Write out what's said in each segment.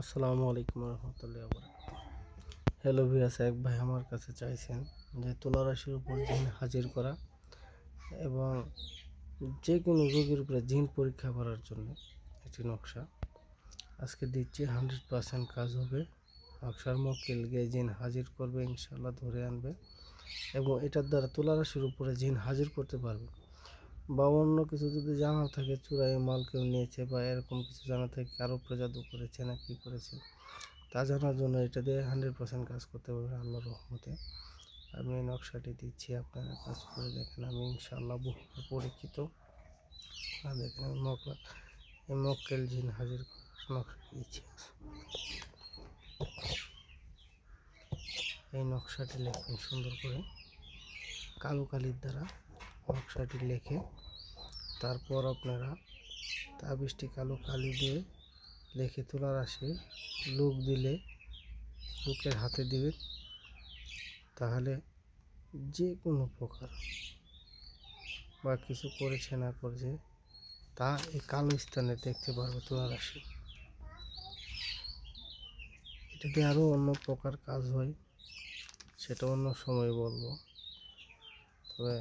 আসসালামু আলাইকুম রহমতুল্লাহ হ্যালো ভিয়াস এক ভাই আমার কাছে চাইছেন যে তুলা রাশির উপর জিন হাজির করা এবং যে কোনো রোগীর উপরে জিন পরীক্ষা করার জন্য একটি নকশা। আজকে দিচ্ছি হান্ড্রেড পার্সেন্ট কাজ হবে। নকশার মক্কেল গিয়ে জিন হাজির করবে ইনশাল্লাহ ধরে আনবে এবং এটার দ্বারা তুলা রাশির উপরে জিন হাজির করতে পারবে। বা অন্য কিছু যদি জানা থাকে চূড়াই মাল কেউ নিয়েছে বা এরকম কিছু জানা থাকে, কারও উপরে জাদু করেছে না, কি করেছে, তা জানার জন্য এটা দিয়ে হান্ড্রেড পার্সেন্ট কাজ করতে পারবেন আল্লাহর রহমতে। আমি নকশাটি দিচ্ছি, আপনারা কাজ করে দেখেন, আমি ইনশাআল্লাহ বহু পরীক্ষিত। আর দেখেন আমি মকলা মক্কেল জিন হাজির নকশা দিচ্ছি এই নকশাটি লেখেন সুন্দর করে, কালো কালির দ্বারা নকশাটি লেখে। তারপর আপনারা তাবিজটি কালো কালি দিয়ে লেখে তোলার আসে লোক দিলে লোকের হাতে দিবেন তাহলে যে কোনো প্রকার বা কিছু করেছে না করেছে, তা এই কালো স্থানে দেখতে পারবে তোলার আসে এটাতে আরও অন্য প্রকার কাজ হয়, সেটা অন্য সময় বলব। তবে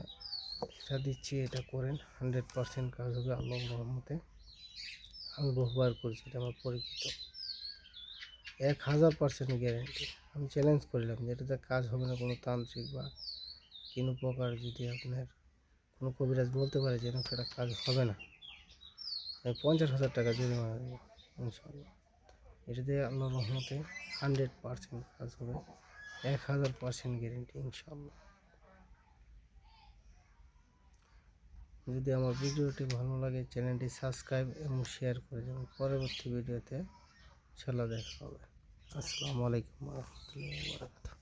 এটা দিচ্ছি, এটা করেন। হান্ড্রেড পার্সেন্ট কাজ হবে আল্লাহ রহমতে। আমি বহুবার করেছি, এটা আমার পরিচিত। এক হাজার পার্সেন্ট গ্যারেন্টি আমি চ্যালেঞ্জ করলাম যে এটাতে কাজ হবে না কোনো তান্ত্রিক বা কোনো প্রকার যদি আপনার কোনো কবিরাজ বলতে পারে যে সেটা কাজ হবে না। আমি পঞ্চাশ হাজার টাকা জরিমানা দেবো ইনশাল্লাহ এটাতে আল্লাহ রহমতে হান্ড্রেড পার্সেন্ট কাজ হবে। এক হাজার পার্সেন্ট গ্যারেন্টি ইনশাল্লাহ যদি আমার ভিডিওটি ভালো লাগে, চ্যানেলটি সাবস্ক্রাইব এবং শেয়ার করে দেবেন। পরবর্তী ভিডিওতে ইনশাল্লাহ দেখা হবে। আসসালামু আলাইকুম রহমতুল্লাহ